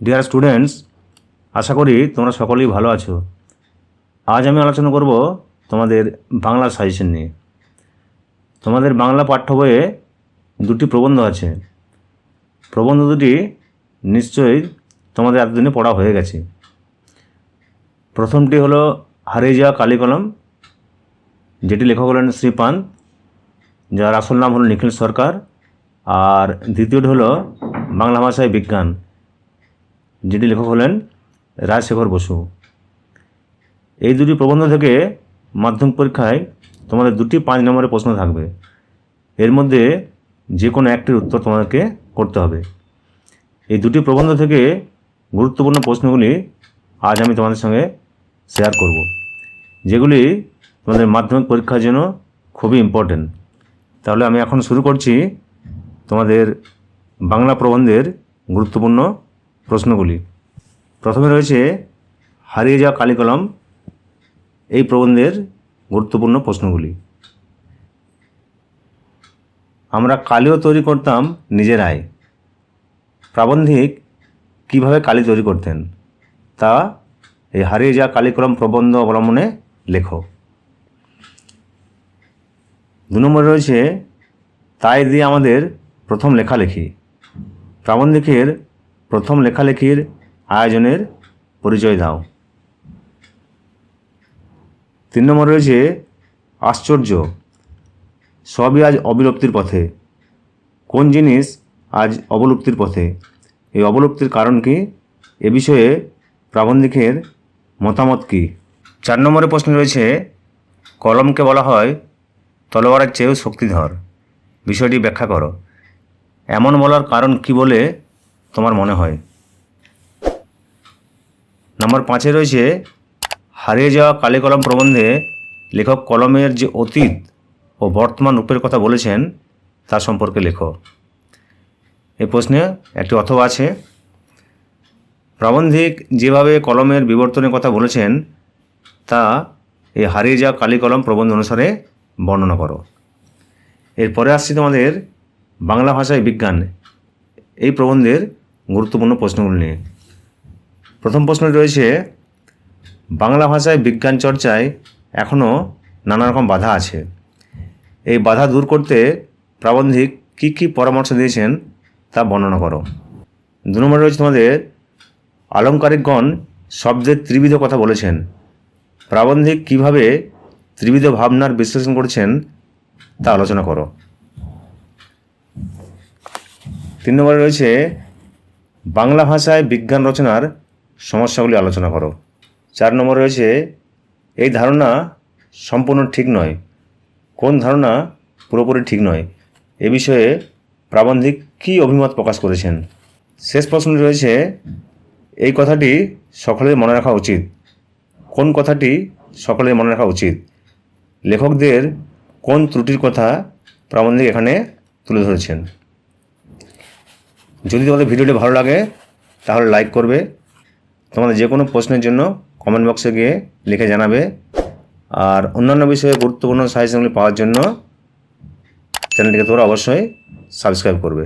Dear students আশা করি তোমরা সকলেই ভালো আছো। আজ আমি আলোচনা করব তোমাদের বাংলা সাজেশন নিয়ে। তোমাদের বাংলা পাঠ্য বইয়ে দুটি প্রবন্ধ আছে। প্রবন্ধ দুটি নিশ্চয়ই তোমাদের এতদিনে পড়া হয়ে গেছে। প্রথমটি হলো হারিয়ে যাওয়া কালিকলম যেটি লেখক হলেন শ্রীপান, যার আসল নাম হলো নিখিল সরকার, আর দ্বিতীয়টি হলো বাংলা ভাষায় বিজ্ঞান। যেটি লেখক হলেন রাজশেখর বসু। এই দুটি প্রবন্ধ থেকে মাধ্যমিক পরীক্ষায় তোমাদের দুটি পাঁচ নম্বরের প্রশ্ন থাকবে। এর মধ্যে যে কোনো একটির উত্তর তোমাদেরকে করতে হবে। এই দুটি প্রবন্ধ থেকে গুরুত্বপূর্ণ প্রশ্নগুলি আজ আমি তোমাদের সঙ্গে শেয়ার করব, যেগুলি তোমাদের মাধ্যমিক পরীক্ষার জন্য খুবই ইম্পর্টেন্ট তাহলে আমি এখন শুরু করছি তোমাদের বাংলা প্রবন্ধের গুরুত্বপূর্ণ প্রশ্নগুলি। প্রথমে রয়েছে, হারিয়ে যাওয়া কালিকলম এই প্রবন্ধের গুরুত্বপূর্ণ প্রশ্নগুলি। আমরা কালিও তৈরি করতাম নিজেরাই প্রাবন্ধিক কীভাবে কালি তৈরি করতেন? তা এই হারিয়ে যাওয়া কালিকলম প্রবন্ধ অবলম্বনে লেখো। দু নম্বরে রয়েছে, তাই দিয়ে আমাদের প্রথম লেখালেখি প্রাবন্ধিকের প্রথম লেখালেখির আয়োজনের পরিচয় দাও। তিন নম্বর রয়েছে, আশ্চর্য। সবই আজ অবিলুপ্তির পথে। কোন জিনিস আজ অবলুপ্তির পথে? এই অবলুপ্তির কারণ কি? এ বিষয়ে প্রাবন্ধিকের মতামত কী? চার নম্বরে প্রশ্ন রয়েছে, কলমকে বলা হয় তলোয়ারের চেয়েও শক্তিধর। বিষয়টি ব্যাখ্যা করো। এমন বলার কারণ কি বলে তোমার মনে হয়? নাম্বার পাঁচে রয়েছে, হারিয়ে যাওয়া কালি কলম প্রবন্ধে লেখক কলমের যে অতীত ও বর্তমান রূপের কথা বলেছেন, তা সম্পর্কে লেখো। এই প্রশ্নে একটি অথবা আছে। প্রাবন্ধিক যেভাবে কলমের বিবর্তনের কথা বলেছেন, তা এই হারিয়ে যাওয়া কালি কলম প্রবন্ধ অনুসারে বর্ণনা করো। এরপরে আসছি তোমাদের বাংলা ভাষায় বিজ্ঞান। এই প্রবন্ধের গুরুত্বপূর্ণ প্রশ্নগুলি নিয়ে। প্রথম প্রশ্ন রয়েছে, বাংলা ভাষায় বিজ্ঞান চর্চায় এখনও নানা রকম বাধা আছে। এই বাধা দূর করতে প্রাবন্ধিক কী কী পরামর্শ দিয়েছেন তা বর্ণনা করো। দু নম্বরে রয়েছে তোমাদের, আলংকারিকগণ শব্দের ত্রিবিধ কথা বলেছেন। প্রাবন্ধিক কীভাবে ত্রিবিধ ভাবনার বিশ্লেষণ করেছেন তা আলোচনা করো। তিন নম্বরে রয়েছে বাংলা ভাষায় বিজ্ঞান রচনার সমস্যাগুলি আলোচনা করো। চার নম্বর রয়েছে, এই ধারণা সম্পূর্ণ ঠিক নয়। কোন ধারণা পুরোপুরি ঠিক নয়? এ বিষয়ে প্রাবন্ধিক কী অভিমত প্রকাশ করেছেন? শেষ প্রশ্ন রয়েছে, এই কথাটি সকলের মনে রাখা উচিত। কোন কথাটি সকলের মনে রাখা উচিত? লেখকদের কোন ত্রুটির কথা প্রাবন্ধিক এখানে তুলে ধরেছেন? যদি তোমাদের ভিডিওটি ভালো লাগে, তাহলে লাইক করবে। তোমাদের যে কোনো প্রশ্নের জন্য কমেন্ট বক্সে গিয়ে লিখে জানাবে। আর অন্যান্য বিষয়ে গুরুত্বপূর্ণ সাজেশনগুলি পাওয়ার জন্য চ্যানেলটিকে তোমরা অবশ্যই সাবস্ক্রাইব করবে।